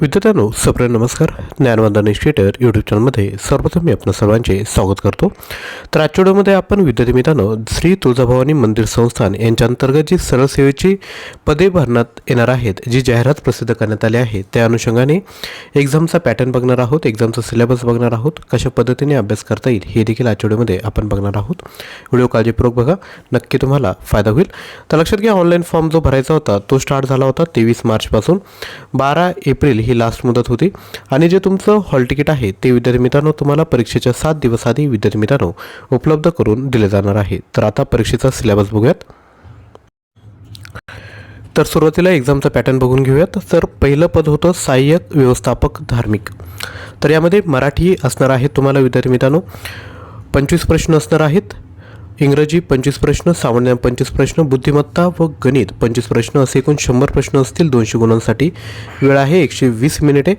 विद्यार्थ्यांनो सप्र नमस्कार. ज्ञानवंदन institute YouTube चॅनलमध्ये सर्वप्रथम मी आपणा सर्वांचे स्वागत करतो. तर आजच्या व्हिडिओमध्ये आपण विद्यार्थी मित्रांनो श्री तुळजाभवानी मंदिर संस्थान यांच्या अंतर्गत जी सरळ सेवेची पदे भरण्यात येणार आहेत जी जाहिरात प्रसिद्ध करण्यात आली आहे त्या अनुषंगाने एक्झामचा पॅटर्न बघणार आहोत एक्झामचा सिलेबस बघणार आहोत कशा पद्धतीने अभ्यास करता येईल हे देखील आजच्या व्हिडिओमध्ये आपण बघणार आहोत. व्हिडिओ काळजीपूर्वक बघा नक्की तुम्हाला फायदा होईल. तर लक्षात घ्या ऑनलाईन फॉर्म जो भरायचा होता तो स्टार्ट झाला होता तेवीस मार्चपासून. बारा एप्रिल ही लास्ट मुदत होती. आणि जे तुमचं हॉल तिकीट आहे ते विद्यार्थी मित्रांनो तुम्हाला परीक्षेच्या सात दिवस आधी विद्यार्थी मित्रांनो उपलब्ध करून दिले जाणार आहे. तर आता परीक्षेचा सिलेबस बघूयात. तर सुरुवातीला एक्झामचा पॅटर्न बघून घेऊयात. तर पहिलं पद होतं सहाय्यक व्यवस्थापक धार्मिक. तर यामध्ये मराठी असणार आहे तुम्हाला विद्यार्थी मित्रांनो. पंचवीस प्रश्न असणार आहेत. इंग्रजी पंचवीस प्रश्न सामान्य पंचवीस प्रश्न बुद्धिमत्ता व गणित पंचवीस प्रश्न असे एकूण शंभर प्रश्न असतील दोनशे गुणांसाठी. वेळ आहे एकशे वीस मिनिटे.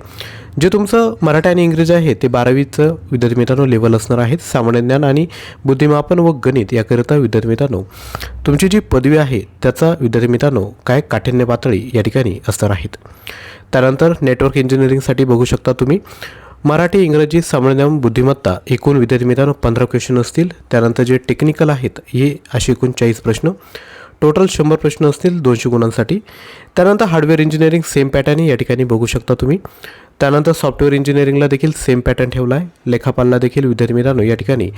जे तुमचं मराठी आणि इंग्रजी आहे ते बारावीचं विद्यार्थी मित्रांनो लेवल असणार आहेत. सामान्य ज्ञान आणि बुद्धिमापन व गणित याकरिता विद्यार्थी मित्रांनो तुमची जी पदवी आहे त्याचा विद्यार्थी मित्रांनो काय काठिण्य पातळी या ठिकाणी असणार आहेत? त्यानंतर नेटवर्क इंजिनिअरिंगसाठी बघू शकता तुम्ही. मराठी इंग्रजी सामान्य बुद्धिमत्ता एकूण विद्यार्थी मित्रांनो पंधरा क्वेश्चन असतील. त्यानंतर जे टेक्निकल आहेत हे असे एकूण चाळीस प्रश्न. टोटल शंभर प्रश्न असतील दोनशे गुणांसाठी. त्यानंतर हार्डवेअर इंजिनिअरिंग सेम पॅटर्न या ठिकाणी बघू शकता तुम्ही. त्यानंतर सॉफ्टवेअर इंजिनिअरिंगला देखील सेम पॅटर्न ठेवला आहे लेखापालला देखील विद्यार्थी मित्रांनो या ठिकाणी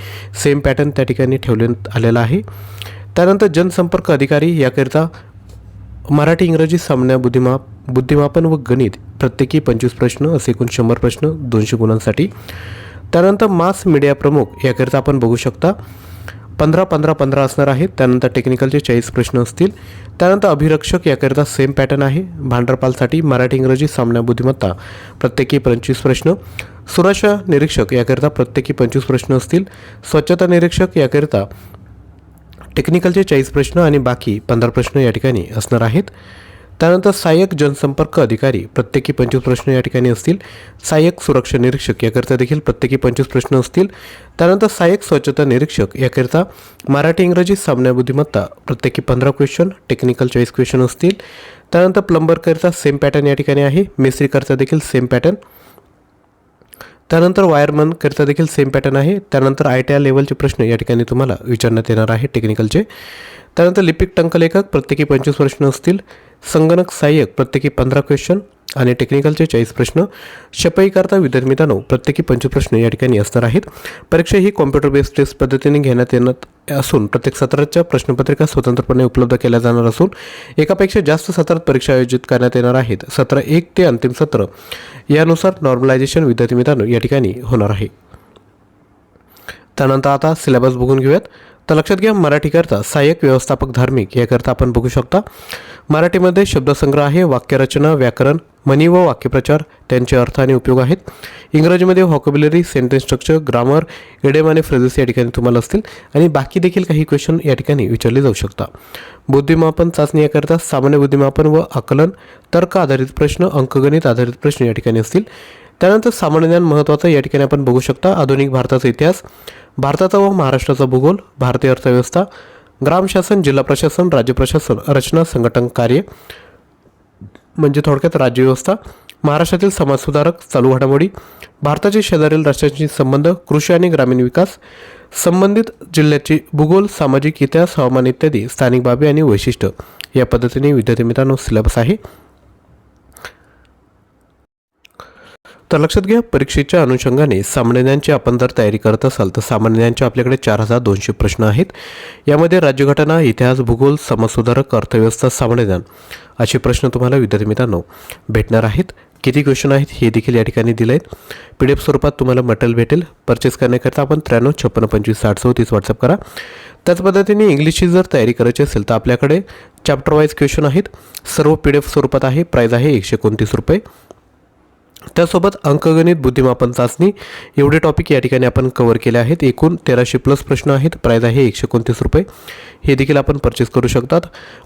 सेम पॅटर्न त्या ठिकाणी ठेवण्यात आलेला आहे. त्यानंतर जनसंपर्क अधिकारी याकरिता मराठी इंग्रजी सामान्य बुद्धिमाप बुद्धिमापन व गणित प्रत्येकी पंचवीस प्रश्न असे एकूण शंभर प्रश्न दोनशे गुणांसाठी. त्यानंतर मास मीडिया प्रमुख याकरिता आपण बघू शकता पंधरा पंधरा पंधरा असणार आहेत त्यानंतर टेक्निकलचे चाळीस प्रश्न असतील. त्यानंतर अभिरक्षक याकरिता सेम पॅटर्न आहे भांडरपालसाठी मराठी इंग्रजी सामना बुद्धिमत्ता प्रत्येकी पंचवीस प्रश्न. सुरक्षा निरीक्षक याकरिता प्रत्येकी पंचवीस प्रश्न असतील. स्वच्छता निरीक्षक याकरिता टेक्निकलचे चाळीस प्रश्न आणि बाकी पंधरा प्रश्न या ठिकाणी असणार आहेत. त्यानंतर सहाय्यक जनसंपर्क अधिकारी प्रत्येकी पंचवीस प्रश्न या ठिकाणी असतील. सहाय्यक सुरक्षा निरीक्षक याकरिता देखील प्रत्येकी पंचवीस प्रश्न असतील. त्यानंतर सहाय्यक स्वच्छता निरीक्षक याकरिता मराठी इंग्रजी सामन्या बुद्धिमत्ता प्रत्येकी पंधरा क्वेश्चन टेक्निकल चॉईस क्वेश्चन असतील. त्यानंतर प्लंबरकरिता सेम पॅटर्न या ठिकाणी आहे. मिस्त्रीकरिता देखील सेम पॅटर्न त्यानंतर वायरमनकरिता देखील सेम पॅटर्न आहे. त्यानंतर आय टी आय लेवलचे प्रश्न या ठिकाणी तुम्हाला विचारण्यात येणार आहे टेक्निकलचे त्यानंतर लिपिक टंकलेखक प्रत्येकी पंचवीस प्रश्न असतील. संगणक सहाय्यक प्रत्येकी पंधरा क्वेश्चन आणि टेक्निकलचे चाळीस प्रश्न. शपईकरता विद्यार्थी मित्रांनो प्रत्येकी पंचवीस प्रश्न या ठिकाणी असणार आहेत. परीक्षा ही कॉम्प्युटर बेस्ड टेस्ट पद्धतीने घेण्यात येणार असून प्रत्येक सत्राच्या प्रश्नपत्रिका स्वतंत्रपणे उपलब्ध केल्या जाणार असून एकापेक्षा जास्त सत्रात परीक्षा आयोजित करण्यात येणार आहेत. सत्र एक ते अंतिम सत्र. यानुसार नॉर्मलायझेशन विद्यार्थी मित्रांनो या ठिकाणी होणार आहे. त्यानंतर आता सिलेबस बघून घेऊयात. तर लक्षात घ्या मराठीकरता सहाय्यक व्यवस्थापक धार्मिक याकरता आपण बघू शकता. मराठीमध्ये शब्दसंग्रह आहे वाक्यरचना व्याकरण म्हणी व वाक्यप्रचार त्यांचे अर्थ आणि उपयोग आहेत. इंग्रजीमध्ये vocabulary sentence structure grammar idioms आणि फ्रेजेस या ठिकाणी तुम्हाला असतील. आणि बाकी देखील काही क्वेश्चन या ठिकाणी विचारले जाऊ शकता. बुद्धिमापन चाचणी याकरता सामान्य बुद्धिमापन व आकलन तर्क आधारित प्रश्न अंकगणित आधारित प्रश्न या ठिकाणी असतील. त्यानंतर सामान्य ज्ञान महत्त्वाचं या ठिकाणी आपण बघू शकता आधुनिक भारताचा इतिहास भारताचा व महाराष्ट्राचा भूगोल भारतीय अर्थव्यवस्था ग्रामशासन जिल्हा प्रशासन राज्य प्रशासन रचना संघटन कार्य म्हणजे थोडक्यात राज्यव्यवस्था महाराष्ट्रातील समाजसुधारक चालू घडामोडी भारताचे शेजारील राष्ट्रांशी संबंध कृषी आणि ग्रामीण विकास संबंधित जिल्ह्याची भूगोल सामाजिक इतिहास हवामान इत्यादी स्थानिक बाबी आणि वैशिष्ट्य. या पद्धतीने विद्यार्थी मित्रांनो सिलेबस आहे. तर लक्षात घ्या परीक्षेच्या अनुषंगाने सामान्यांची आपण जर तयारी करत असाल तर सामान्य आपल्याकडे चार हजार दोनशे प्रश्न आहेत. यामध्ये राज्यघटना इतिहास भूगोल समाजसुधारक अर्थव्यवस्था सामान्य असे प्रश्न तुम्हाला विद्यार्थी मित्रांनो भेटणार आहेत. किती क्वेश्चन आहेत हे देखील या ठिकाणी दिले आहेत पी डी एफ स्वरूपात तुम्हाला मटेरियल भेटेल. परचेस करण्याकरता आपण त्र्याण्णव छप्पन्न पंचवीस साठ चौतीस व्हॉट्सअप करा. त्याच पद्धतीने इंग्लिशची जर तयारी करायची असेल तर आपल्याकडे चॅप्टर वाईज क्वेश्चन आहेत. सर्व पी डी एफ स्वरूपात आहे. प्राईज आहे एकशे एकोणतीस रुपये. त्यासोबत अंकगणित बुद्धिमापन चाचणी एवढे टॉपिक या ठिकाणी आपण कव्हर केले आहेत. एकूण तेराशे प्लस प्रश्न आहेत. प्राईज आहे एकशे एकोणतीस रुपये. हे देखील आपण परचेस करू शकतात.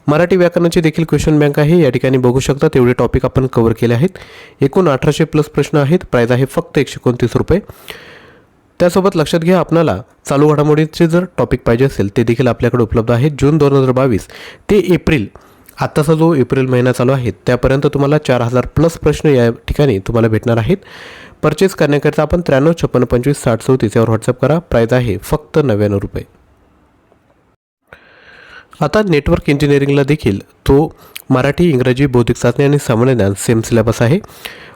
मराठी व्याकरणाची देखील क्वेश्चन बँक आहे. या ठिकाणी बघू शकतात एवढे टॉपिक आपण कव्हर केले आहेत. एकूण अठराशे प्लस प्रश्न आहेत. प्राईज आहे फक्त एकशे एकोणतीस रुपये. त्यासोबत लक्षात घ्या आपल्याला चालू घडामोडीचे जर टॉपिक पाहिजे असेल ते देखील आपल्याकडे उपलब्ध आहेत. जून दोन हजार बावीस ते एप्रिल आत्ताचा जो एप्रिल महिना चालू आहे त्यापर्यंत तुम्हाला चार हजार प्लस प्रश्न या ठिकाणी तुम्हाला भेटणार आहेत. परचेस करण्याकरिता आपण त्र्याण्णव छप्पन्न पंचवीस साठ चौतीस यावर व्हॉट्सअप करा. प्राईज आहे फक्त नव्याण्णव रुपये. आता नेटवर्क इंजिनिअरिंगला देखील तो मराठी इंग्रजी बौद्धिक चाचणी आणि सामान्य ज्ञान सेम सिलेबस आहे.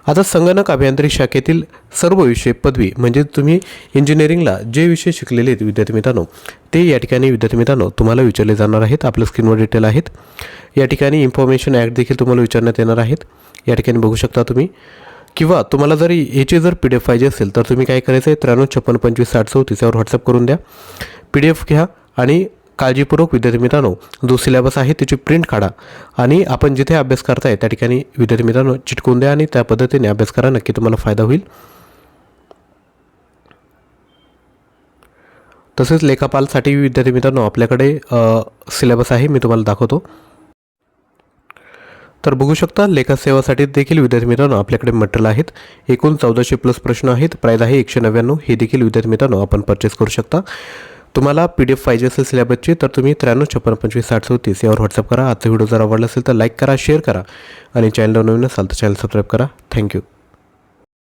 आता संगणक अभियांत्रिकी शाखेतील सर्व विषय पदवी म्हणजे तुम्ही इंजिनिअरिंगला जे विषय शिकलेले आहेत विद्यार्थी मित्रांनो ते या ठिकाणी विद्यार्थी मित्रांनो तुम्हाला विचारले जाणार आहेत. आपल्या स्क्रीनवर डिटेल आहेत. या ठिकाणी इन्फॉर्मेशन ॲक्ट देखील तुम्हाला विचारण्यात येणार आहेत. या ठिकाणी बघू शकता तुम्ही. किंवा तुम्हाला जरी याची जर पी डी एफ पाहिजे असेल तर तुम्ही काय करायचं आहे त्र्याण्णव छप्पन्न पंचवीस साठ चौतीस यावर व्हॉट्सअप करून द्या. पी डी एफ घ्या आणि काळजीपूर्वक विद्यार्थी मित्रांनो जो सिलेबस आहे त्याची प्रिंट काढा आणि आपण जिथे अभ्यास करताय त्या ठिकाणी विद्यार्थी मित्रांनो चिटकून द्या आणि त्या पद्धतीने अभ्यास करा नक्की तुम्हाला फायदा होईल. तसेच लेखापालसाठी विद्यार्थी मित्रांनो आपल्याकडे सिलेबस आहे मी तुम्हाला दाखवतो. तर बघू शकता लेखासेवासाठी देखील विद्यार्थी मित्रांनो आपल्याकडे मटेरियल आहेत. एकूण चौदाशे प्लस प्रश्न आहेत. प्राईज आहे एकशे नव्याण्णव. हे देखील विद्यार्थी मित्रांनो आपण परचेस करू शकता. तुम्हाला पी डी एफ पाहिजे असेल सिलेबसची तर तुम्ही त्र्याण्णव छप्पन्न पंचवीस साठ चौतीस यावर व्हॉट्सअप करा. आजचा व्हिडिओ जर आवडला असेल तर लाईक करा शेअर करा आणि चॅनलवर नवीन असाल तर चॅनल सबस्क्राईब करा. थँक्यू